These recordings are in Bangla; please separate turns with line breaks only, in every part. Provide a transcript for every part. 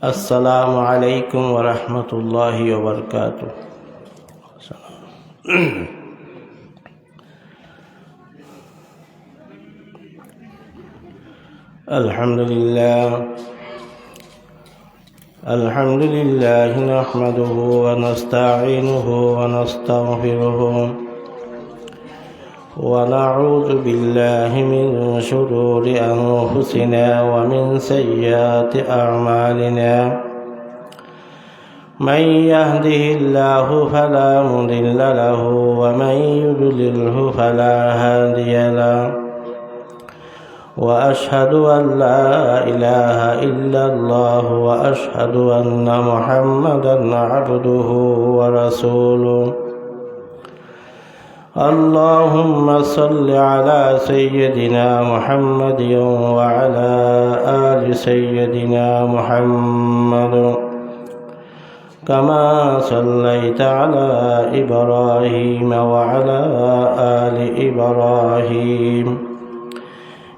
السلام عليكم ورحمة الله وبركاته. الحمد لله. الحمد لله نحمده ونستعينه ونستغفره. ونعوذ بالله من شرور أنفسنا ومن سيئات أعمالنا. من يهده الله فلا مضل له ومن يضلله فلا هادي له. وأشهد أن لا إله إلا الله وأشهد أن محمدا عبده ورسوله. اللهم صل على سيدنا محمد وعلى آل سيدنا محمد. كما صليت على إبراهيم وعلى آل إبراهيم.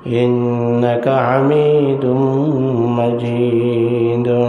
إنك حميد مجيد.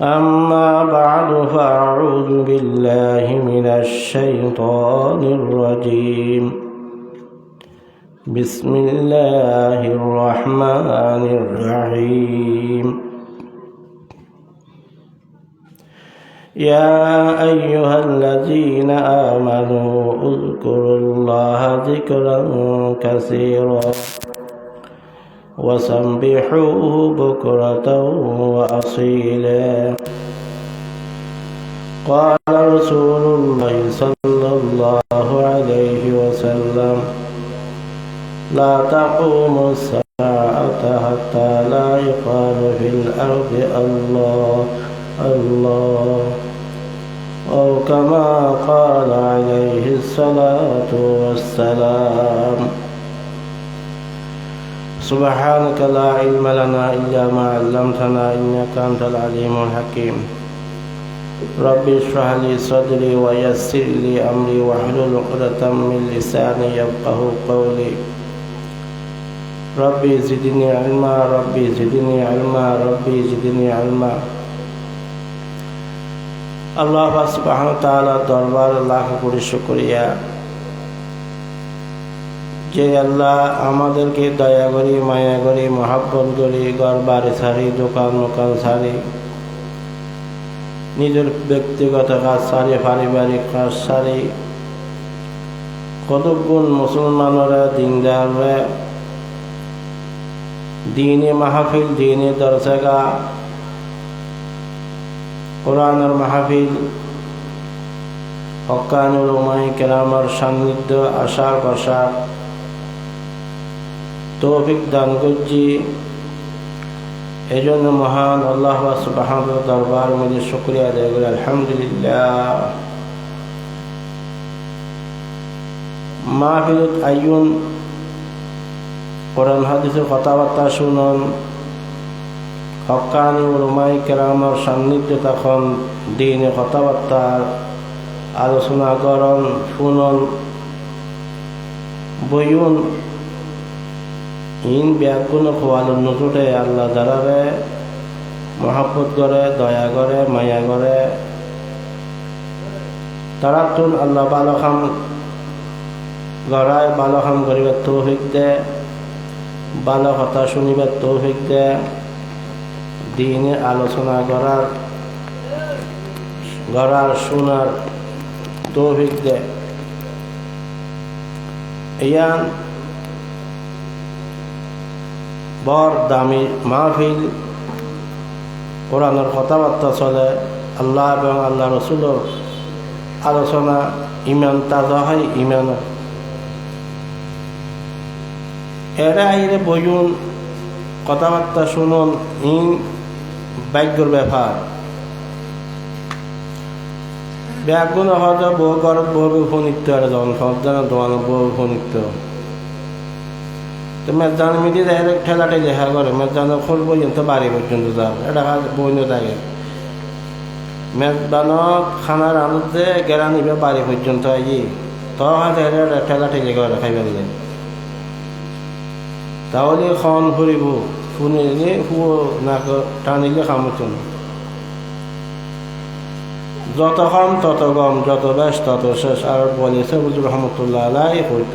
أما بعد فأعوذ بالله من الشيطان الرجيم. بسم الله الرحمن الرحيم. يا أيها الذين آمنوا اذكروا الله ذكرا كثيرا. وسبحوه بكرة وأصيلا. قال رسول الله صلى الله عليه وسلم لا تقوم الساعة حتى لا يقال في الأرض الله الله. أو كما قال عليه الصلاة والسلام سبحانك لا علم لنا إلا ما علمتنا إنك أنت العليم الحكيم رب اشرح لي صدري ويسر لي أمري واحلل عقدة من لساني يفقه قولي ربي زدني علما ربي زدني علما ربي زدني علما আল্লাহ সুবাহন তালা দরবার লাখ করে শুক্রিয়া যে আল্লাহ আমাদেরকে দয়া করি, মায়া করি, মহাব্বত করি বাড়ি ছাড়ি দোকান মোকান ছাড়ি নিজের ব্যক্তিগত কাজ সারি, পারিবারিক কাজ সারি, কতগুণ মুসলমানরা, দিনদাররা, দিনে মাহফিল, দিনে দর্শকা কোরআনের মাহফিল, হকানুল উমাই কেরামার সান্নিধ্য আশার বসার তৌফিক দান করছি। এই জন্য মহান আল্লাহ সুবাহান দরবার মধ্যে শুক্রিয়া আদায় করি। আলহামদুলিল্লাহ। মাহফিলত আইন কোরআন হাদিসের কথাবার্তা শুনুন। হকানি রুমাই কেরামার সান্নিধ্য তখন দিনে কথাবার্তা আলোচনা করন, শুনন। বইউন ইন ব্যাগুণ খোয়ালো নুটুটে আল্লাহ দ্বারারে মহাব্বত করে, দয়া করে, মায়া করে, তারা তুন আল্লাহ ভালো খাম গড়ায় ভালো খাম করিবার তৌফিক দে, ভালো কথা শুনিবার তৌফিক দে, দিনে আলোচনা করার, গড়ার শোনার তৌফিক দে। ইয়ান বর দামি মাহফিল, কোরআনের কথাবার্তা চলে, আল্লাহ এবং আল্লাহ রসুলের আলোচনা ইমান তাজা হয় ইমান এরা আইরে বইন কথাবার্তা শুনুন, ইন ভাগ্যর ব্যাপার। ব্যাগুণ হয়তো বহু ঘরত বহু ফোনিত্য আর যখন সন্তান দোকানো বহু ফোনিত্য তো মেজান মিদি ডাইরেক্ট ঠেলা ঠেলি হ্যাঁ করে। মেজান খোল পর্যন্ত বাড়ি পর্যন্ত যাও। এটা বইন থাকে। মেজবানত খানা রানুতে গেরা নিবে বাড়ি পর্যন্ত আই তখন ঠেলা ঠেলি করে খাইবার যায় তাহলে খন ফুরিব। ফুনিলে ফুয়ো নাক টানিলে খামতন যত কম তত গম, যত বেশ তত শেষ। আর বলেছে বুজুর রহমতুল্লাহ আলাই হইত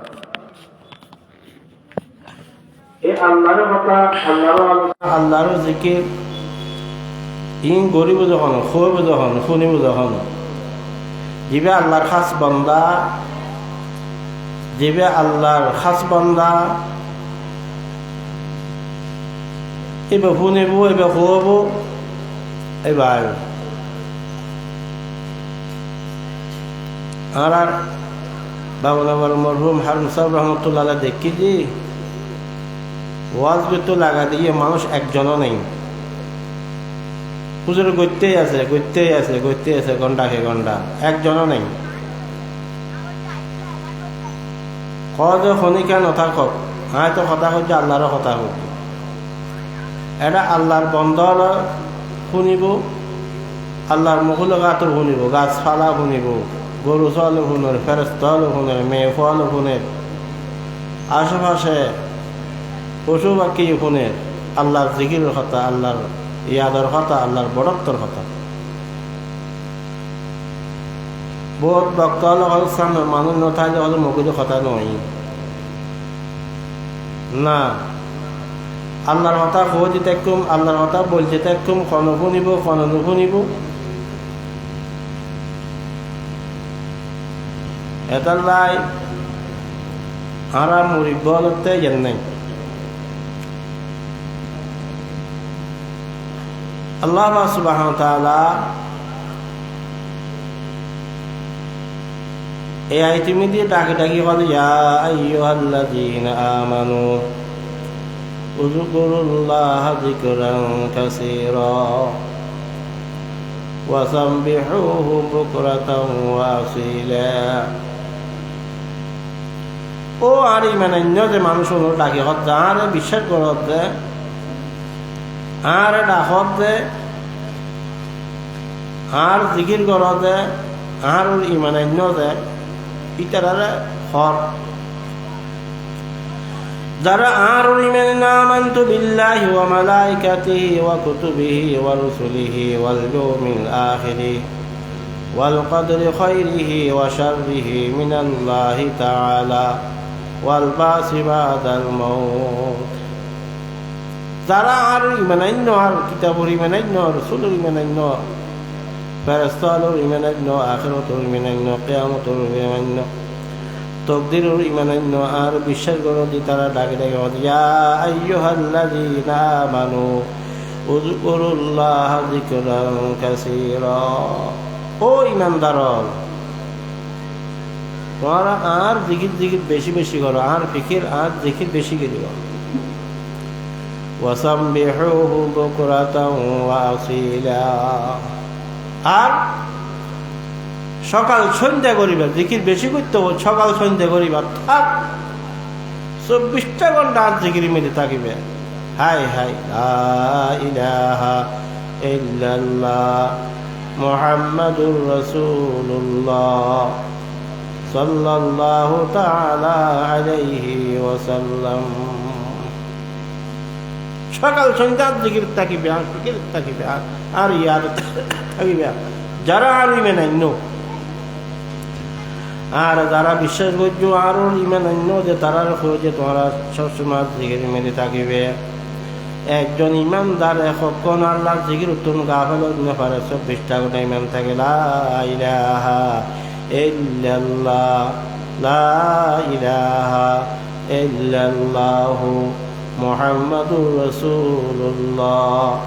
এই আল্লাহর কথা জিকির। ইন গরিব যখন, খুব যখন, শুনিব যখন, যিবে আল্লাহর খাস বন্দা, যিবে আল্লাহর খাস বন্দা এবার শুনিব এবার খুয়াব এবার আর বাবুল আমার মরহুম হারুন সাহেব রহমতুল্লাহ দেখি যে ওয়াজ করতে লাগা দিয়ে মানুষ একজনও নেই। পুজোর গইতেই আছে গইতেই আছে গইতেই আছে, ঘণ্টা কে ঘণ্টা। একজনও নেই। কজ শনিকা নথাকক হয়তো কথা হচ্ছে আল্লাহর কথা হোক এটা আল্লাহর বন্ধ শুনিব আল্লাহর মুখুল গাতর শুনিব গাছপালা শুনিব গরু চল শুনের ফেরস্তল শুনের মেয়ে ফল শুনের আশেপাশে পশু পাখি শুনের আল্লাহর জিকির কথা, আল্লাহর ইয়াদর কথা, আল্লাহর বড়ত্বর কথা। বহুত ভক্ত সামনে মানুষ নথাইলে হলে মুখের কথা নয়। না। আল্লাহর কথা খোঁজ দেখুম আল্লাহর কথা বলতে দেখুম কন শুনিব কন নুশুনিব। এটার লাই আরাম যেন নাই। আল্লাহ সুবাহ তাআলা এই আইটিমি দিয়ে ডাকি ডাকি বলে ইয়া আইয়ুহাল্লাযীনা আমানু اذكروا الله ذكرا كثيرا وسبحوه بكرة وأصيلا ও আর ইমান অন্য যে মানুষ হলো ডাকি হত আর বিশ্বাস করত যে আর ডাকত আর জিকির যে আর ইমান অন্য যে ইতারে হর। যারা আর ইমান আমানতু বিল্লাহি ওয়া মালাইকাতিহি ওয়া কুতুবিহি ওয়া রুসুলিহি ওয়াল ইয়াউমিল আখিরি ওয়াল কদরি খাইরিহি ওয়া শাররিহি মিনাল্লাহি তাআলা যারা আর ইমানান্য আর কিতাবর ইমানান্য রসুলের ইমানান্য ফেরস্তালর ইমানান্য আখিরতর ইমানান্য কিয়ামতর ইমানান্য তকদিরুর ইমানান্য আর করো যে তারা ডাকে ডাকে ইয়া আইয়ুহাল্লাযীনা আমানু, উযকুরুল্লাহ যিকরান কাসীরা। ও ইমানদার, তোমরা আর জিকির জিকির বেশি বেশি করো, আর ফিকির আর জিকির বেশি করিও ওয়াসামবিহুহু বুকরাতাও ওয়া আর সকাল সন্ধ্যা করিবা, জিকির বেশি করতে হবে, সকাল সন্ধ্যা করিবা, থাক। চব্বিশটা ঘণ্টা আর জিকির মেলে থাকিবে। হাই হাই ইলাহা ইল্লাল্লাহ মুহাম্মাদুর রাসূলুল্লাহ সাল্লাল্লাহু তাআলা আলাইহি ওয়াসাল্লাম। সকাল সন্ধ্যা জিকির থাকিবে আর ফিকির থাকিবে আর ইয়াদ থাকিবে যারা আলিমে নাই নো আর যারা বিশ্বাস করছ আরও ইমান অন্য যে তারা যে তোমরা সবসময় জিগির মেরে থাকিবে। একজন ইমানদার এখন আল্লাহ জিগির উত্তম গা ফেল পারে চব্বিশটা গোটা ইমান থাকে। ইলাহা ইল্লাল্লাহ, লা মুহাম্মাদুর রাসূলুল্লাহ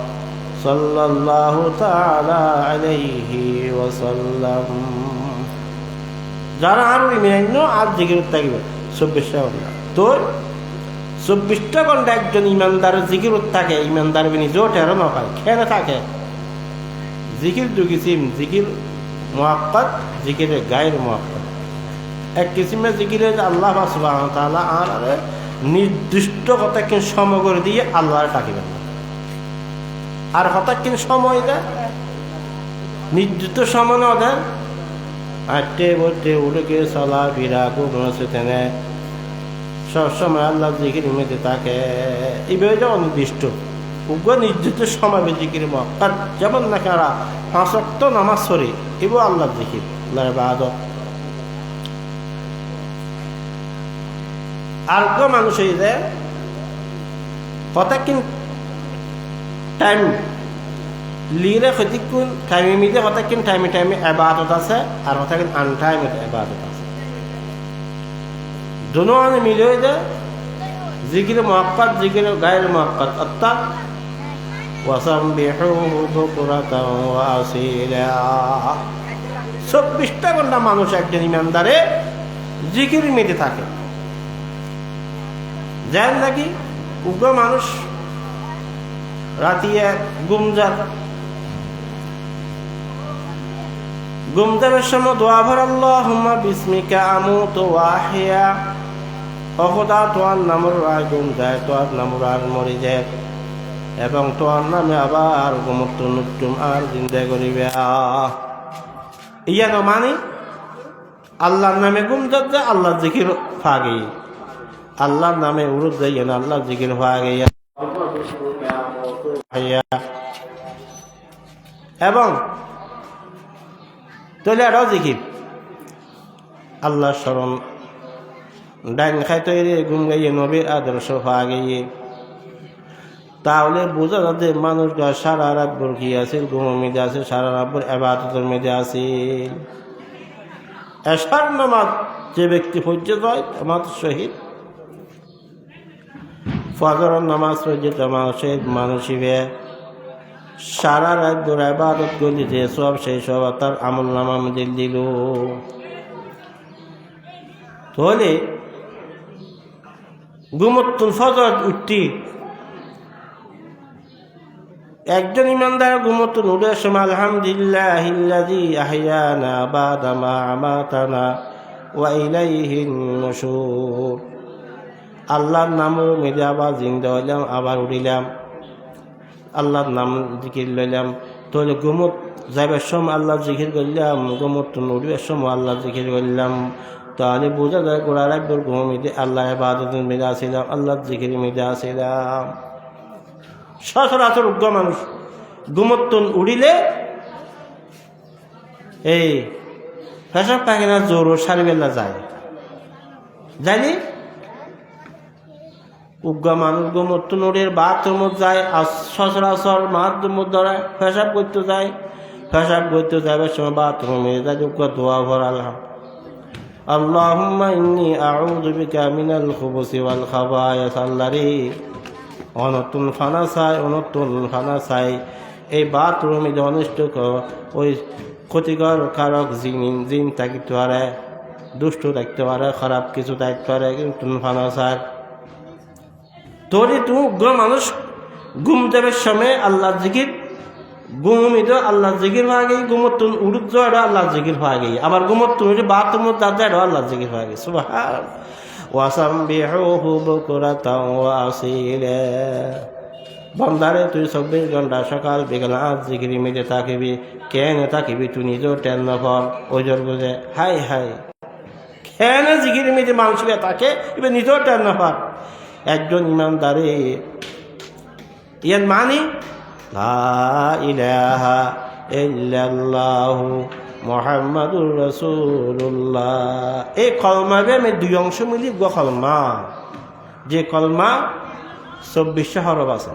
সাল্লাল্লাহু তাআলা আলাইহি ওয়াসাল্লাম। যারা আরও ইমেন আর জিকির থাকবে চব্বিশটা ঘণ্টা। তোর চব্বিশটা ঘণ্টা একজন ইমানদার জিকির থাকে, ইমানদার বিনি জো টেরো নখায় খেয়ে থাকে। জিকির দু কিসিম, জিকির মোয়াক্কাত জিকিরের গায়ের মোয়াক্কাত এক কিসিমে জিকিরে আল্লাহ সুবাহ তাআলা আর নির্দিষ্ট কথা সময় করে দিয়ে আল্লাহর ডাকিবেন আর হঠাৎ কিন সময় দেয়? নির্দিষ্ট সময় না দেয়? আটটে বলতে উড়ে চলা বিরা ঘুমছে তেনে সবসময় আল্লাহ জিকির মেতে থাকে এইভাবে যে অনির্দিষ্ট উগ্র নির্দিষ্ট সময় জিকির মক্কার যেমন না কারা পাঁচক্ত নামাজ সরে এবার আল্লাহ জিকির। আল্লাহর বাদত আর গো মানুষ এই যে কতক্ষণ টাইম লিরে ক্ষতিক্ষণ টাইমে মিলে কতক্ষণ টাইমে টাইমে এবাদত আছে আর কতক্ষণ আন টাইমে এবাদত আছে দুনো আনে মিলে যে জিকির মহাক্কাত জিকির গায়ের মহাক্কাত অর্থাৎ وسبحوه بكرة وأصيلا চব্বিশটা ঘন্টা মানুষ একজন ইমানদারে জিকির মেতে থাকে যেন নাকি? উগ্র মানুষ রাতিয়া গুমজার গুমজারের সময় দোয়া ভর আল্লাহ বিস্মিকা আমু তো ওয়াহিয়া। অহদা তোয়ার নামর আর গুম যায়, তোয়ার নামর আর মরি যায়। এবং তোয়ার নামে আবার গুমত্ত নুট্টুম আর জিন্দা করিবে। ইয়া মানে? আল্লাহর নামে গুম যাচ্ছে আল্লাহ জিকির ফাগে আল্লাহর নামে উরুদ যাই না আল্লাহ জিকির ফাগে এবং তাহলে এটাও জিকির। আল্লাহ স্মরণ। ডাইন খাইতে গুম গাইয়ে নবীর আদর্শ ফাগে তাহলে বোঝা যাতে মানুষ সারা রাব্বর কি আছে, ঘুমের মেয়েদে আছে, সারা রাব্বর এবাদতের মেয়েদে আছে। এসার নামাজ যে ব্যক্তি পর্যন্ত হয় আমার শহীদ। ফজরের নামাজ পর্যন্ত আমার শহীদ মানুষিবে সারা রাত ধরে এবাদত করলি যে সব সেই সব তার আমল নামা দিল দিল। তাহলে গুমত্তুল ফজর উঠতি। একজন ইমানদার ঘুমতো নুরের সময় আলহামদুলিল্লাহ ইল্লাযী আহইয়ানা বাদা মা আমাতানা ওয়া ইলাইহিন নুশুর। আল্লাহর নাম মেরে আবার জিন্দা হইলাম, আবার উঠিলাম আল্লাহর নাম জিকির লইলাম। তাহলে গুমত যাইবার সময় আল্লাহ জিকির করলাম, গুমত নুরিবার সময় আল্লাহ জিকির করলাম। তাহলে বোঝা যায় গোড়া রাখবার ঘুম মেয়েদে আল্লাহ বাদতের মেয়েদে আসিলাম আল্লাহ জিকির মেয়েদে আসিলাম সচরাচর উগ্র মানুষ। গুমত্তন উড়িলে এই পেশাব পায়খানা জোর সারিবেলা যায়। জানি উগ্র মানুষ গুমত্তন উড়ির বাথরুমত যায় আর সচরাচর মাধ্যমত ধরে পেশাব করতে যায় পেশাব করতে যাবে সময় বাথরুমে যায় উগ্র দোয়া ভরালাম اللهم إني أعوذ بك من الخبث والخبائث আল্লাহ রে অনতুন ফানা চাই অনতুন ফানা চাই এই বাথরুমে যে অনিষ্ট ওই ক্ষতিকর কারক জিন জিন থাকিতে পারে দুষ্ট থাকতে পারে খারাপ কিছু থাকতে পারে কিন্তু ফানা চাই তোরই তুমি উগ্র মানুষ ঘুম দেবের সময় আল্লাহ জিকির। ঘুমিত আল্লাহ জিকির হওয়া গেই ঘুমতুন উড়ুত এটা আল্লাহ জিকির হওয়া গেই আবার ঘুমতুন বাথরুম দাদা এটা আল্লাহ জিকির হওয়া সুবাহ ওয়াসাম্বিহুহু বুকরাতাও ওয়া আসীলা। বন্দারে তুই চব্বিশ ঘণ্টা সকাল বিকাল আজ জিকিরি মেরে থাকিবি কেন থাকিবি তুই নিজেও টেন নফর ওজোর বুঝে হাই হাই কেন জিকিরি মেরে মানুষকে তাকে এবার নিজেও টেন নফর একজন ইমানদারে। ইয়ার মানি? মোহাম্মদুর রসুল্লাহ এই কলমারে আমি দুই অংশ মিলি গো কলমা। যে কলমা চব্বিশশো হরব আছে।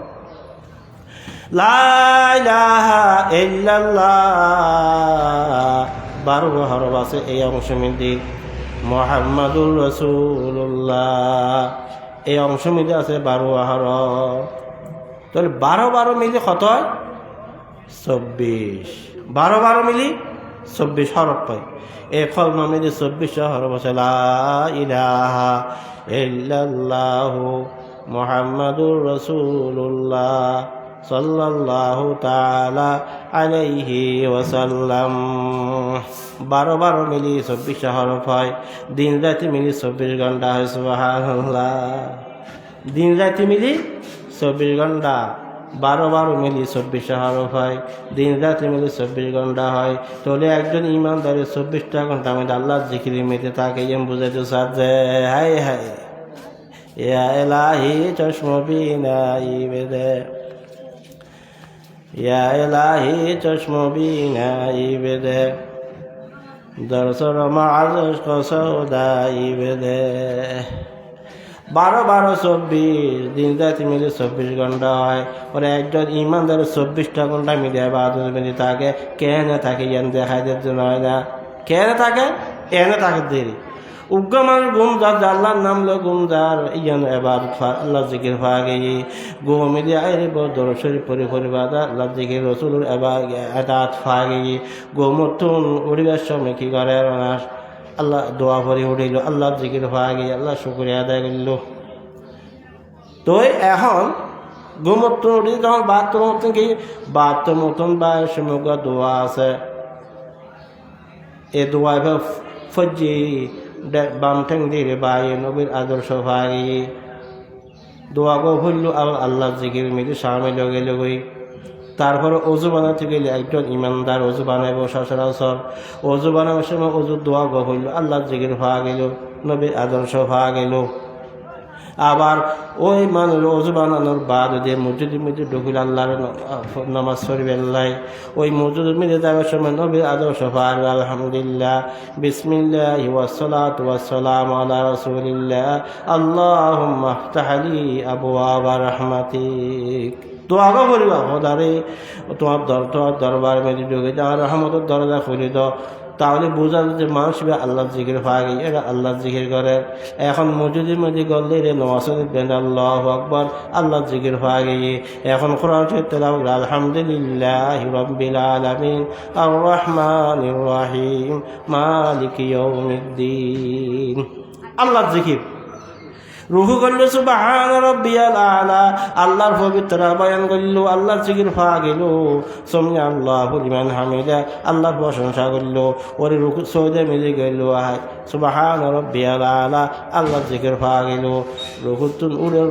বারো হরফ আছে, এই অংশ মিলি। মোহাম্মদুর রসুল্লাহ এই অংশ মিলে আছে বারো আহার। তাহলে বারো বারো মিলি কত হয়? চব্বিশ। বারো বারো মিলি চব্বিশ হরফ পাই এই কলমা মিলি চব্বিশ হরফ আছে ইলাহা মুহাম্মাদুর রাসূলুল্লাহ। সাল্লাল্লাহু তাআলা আলাইহি ওয়াসাল্লাম। বারো বারো মিলি চব্বিশ হরফ হয়। দিন রাতি মিলি চব্বিশ ঘণ্টা হয়, সুবহানাল্লাহ। দিন রাতি মিলি চব্বিশ ঘণ্টা। বারো বারো মিলি চব্বিশ হরফ হয়। দিন রাত্রি মিলি চব্বিশ ঘণ্টা হয়। তাহলে একজন ইমানদারের চব্বিশটা ঘণ্টা মধ্যে আল্লাহ জিকিরি মেতে তাকে এম বুঝাইতে সাথে হাই হাই ইয়া এলাহি ইয়া এলাহি চশমবিনাই বেদে দর্শর মাজ কসৌদাই বেদে বারো বারো চব্বিশ, দিন রাতি মিলে চব্বিশ ঘণ্টা হয়। ওরা একজন ইমানদার চব্বিশটা ঘণ্টা মিলে বাহাদুর মিলে থাকে। কেন থাকে ইয়ান দেখাই জন্য হয় না? কেন থাকে এনে থাকে দেরি। উগ্রমান গুম যার জাল্লার নাম লো গুম যার ইয়ান এবার আল্লাহ জিকির ফাগে। গো মিলে আইরে বদর শরীফ পরি পরিবাদা আল্লাহ জিকির রসুল এবার এদাত ফাগে। গো মতুন উড়িবার সময় কি করে না আল্লাহ দোয়া ভরে উঠিল আল্লাহ জিকির গিয়ে আল্লাহ শুক্রিয়া আদায় করল। তো এখন গোমত্র উঠি যখন বাথরুম মতন কি? বাথরুম মতন বা সমগ্র দোয়া আছে। এ দোয়া ফজি বাম ঠেং দিয়ে বাই নবীর আদর্শ ভাই। দোয়া গো আল আল্লাহ জিকির মিলি সামিল গেল গই। তারপরে অজু বানাতে গেলে একজন ইমানদার অজু বানাইব সচরাচর। অজু বানানোর সময় অজু দোয়া গো হইল আল্লাহ জিগির ভাগ গেল, নবীর আদর্শ ভাগ গেল। আবার ওই মানুষ অজু বানানোর বাদ যে মসজিদের মধ্যে ঢুকিল আল্লাহর নামাজ শরীফ আল্লাহ। ওই মসজিদের মধ্যে যাওয়ার সময় নবীর আদর্শ গেল আলহামদুলিল্লাহ। বিসমিল্লাহ ওয়াসসালাত ওয়াসসালাম আলা রাসূলিল্লাহ। আল্লাহুম্মা ইফতাহলি আবওয়াবা রাহমাতিক। দোয়াগো করিবা খোদারে তোমার দর তোমার দরবার মেরে ঢুকে যাওয়ার রহমতের দরজা খুলে দাও। তাহলে বোঝা যে মানুষ আল্লাহ জিকির হয়ে গেছে এরা আল্লাহ জিকির করে। এখন মজুদের মধ্যে গল্লে রে নওয়াজ আল্লাহ আকবর আল্লাহ জিকির হয়ে গেছে এখন কোরআন তেলাম আলহামদুলিল্লাহ রব্বিল আলমিন আর রহমান রাহিম, মালিক আল্লাহ জিকির। রুহু করল, সুবাহান রব্বিয়াল আলা। আল্লাহর পবিত্র বয়ান করল, আল্লাহর জিকির ফা গেল। সমি আল্লাহ লিমান হামিদা, আল্লাহর প্রশংসা করল। ওরে রুকু সৌদে মিলে গেল, আয়, সুবাহান রব্বিয়াল আলা। আল্লাহর জিকির ফা গেল। রুকুতুন উড়ে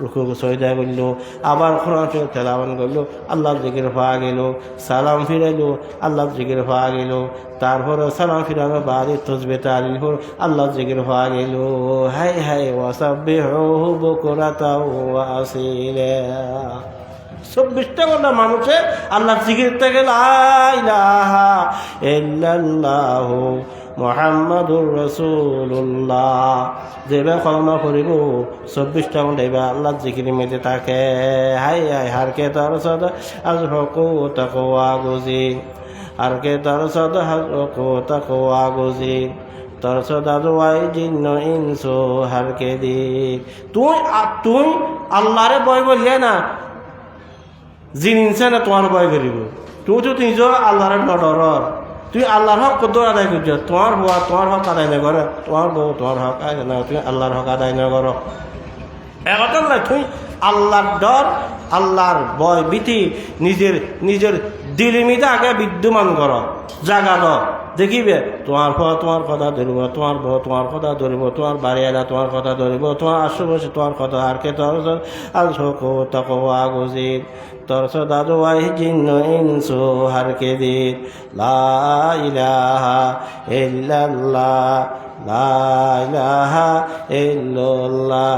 রুকু সৈদা করল আবার কোরআন তেলাবান করল, আল্লাহর জিকির ফা গেল। সালাম ফিরাইলো, আল্লাহর জিকির ফা গেল। তারপরে সালাম ফিরানো বাড়ি তসবে তালিল আল্লাহ জিকির ফা গেল হাই হাই ওয়াসাব্বিহুহু বুকরাতাও ওয়া আসীলা। চব্বিশটা ঘণ্টা মানুষে আল্লাহ জিকির থেকে ইল্লাল্লাহু মোহাম্মদুর রসুল্লাহ যেবে কলমা করিব চব্বিশটা ঘণ্টা এবার আল্লাহ জিকিরি মেতে থাকে। হাই হাই হারকে তার আজ হকু তাকোয়া গুজি। তার সদ হকু তাকোয়া গুজি তোর সদাদুয়াই জিন্ন ইনসু হারকে দি তুই তুই আল্লাহরে বই বললে না, জিন ইনসে না তোমার বই করিব। তুই তো নিজ আল্লাহরে নডর তুই আল্লাহর হক কত আদায় করছ? তোমার হওয়া তোমার হক আদায় না করে। তোমার বউ তোমার হক আদায় না তুমি আল্লাহর হক আদায় না করো। একথা না তুই আল্লাহর ডর, আল্লাহর বয় ভীতি, নিজের নিজের দিলিমিতে আগে বিদ্যমান কর, জাগা দ দেখিবে, তোমার ফল তোমার কথা ধরিব, তোমার বউ তোমার কথা ধরিব, তোমার বাড়ি এলা তোমার কথা ধরিব, তোমার আশেপাশে তোমার কথা আর কে তোর আর শোকো তকো আগজির তোর দাদু আই জিন্ন ইনসু হারকে দিন লা ইলাহা ইল্লাল্লাহ, লা ইলাহা ইল্লাল্লাহ।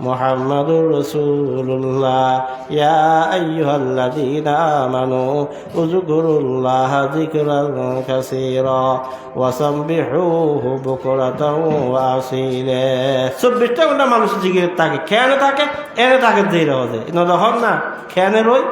محمد رسول الله يا أيها الذين آمنوا اذكروا الله ذكرا كثيرا وسبحوه بكرة وأصيلا চব্বিশটা ঘন্টা মানুষ জিগির থাকে কেন থাকে এনে থাকে দিয়ে রোজে নদখন না কেন রই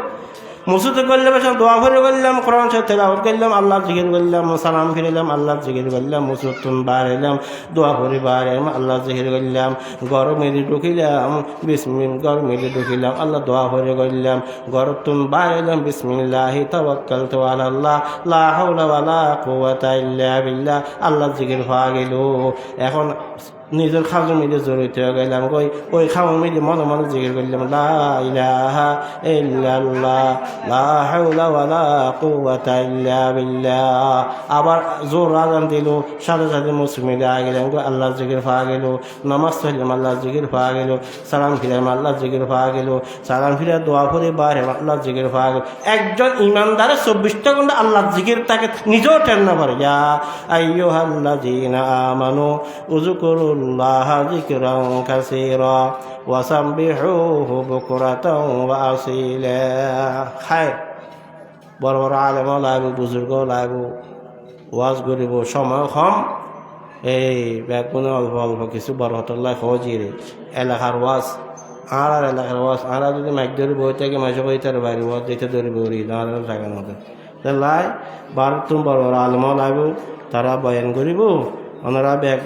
মুসুতে করলে বসে দোয়া ভরে করলাম কোরআন সাথে তেলাওয়াত করলাম আল্লাহ জিকির করলাম, সালাম ফিরিলাম আল্লাহ জিকির করলাম মুসুতুন বার এলাম দোয়া ভরে বার এলাম আল্লাহ জিকির করলাম, গরমের ঢুকিলাম, বিসমিল, গরমের ঢুকিলাম, আল্লাহ দোয়া ভরে করলাম গরতুন বার এলাম বিসমিল্লাহি, তাওয়াক্কালতু আলা আল্লাহ লা হাওলা ওয়ালা কুওয়াতা ইল্লা আল্লাহ জিকির হওয়া গেল। এখন নিজের খাজু মিলে জড়িত হয়ে গেলাম। কই ওই খাওয়া মিলে মনে মনে জিজ্ঞেস করলাম আবার জোর আজান দিল, সাথে সাথে মুসলিমে আগে গেলাম কই আল্লাহ জিকির পাওয়া গেল, নামাজ পড়লাম, আল্লাহ জিকির পাওয়া গেল, সালাম ফিরাম আল্লাহ জিকির পাওয়া গেল, সালাম ফিরা দোয়া করে বারে আল্লাহ জিকির পাওয়া গেল। একজন ইমানদারের চব্বিশটা ঘণ্টা আল্লাহ জিকির তাকে নিজেও টেন না পারে। যা আইয়ুহাল্লাযীনা আমানু উযকুরুল্লাহ যিকরান কাসীরা ওয়াসাব্বিহুহু বুকরাতাও ওয়া আসীলা খায় বড় বড় আলেম লাগবো বুজুর্গ লাগবো ওয়াজ করিব সময় কম। এই ব্যাগুনে অল্প অল্প কিছু বড় হতল্লা খোঁজিরে এলাকার ওয়াজ আর আর এলাকার ওয়াজ। আর যদি মাইক ধরে বই থাকে, মাঝে বই তার বাইরে ওয়াজ যেতে ধরে বই আর জায়গা মতো লাই বার তুমি বড় বড় আলম লাগবো তারা বয়ান করিব, ওনারা ব্যাগ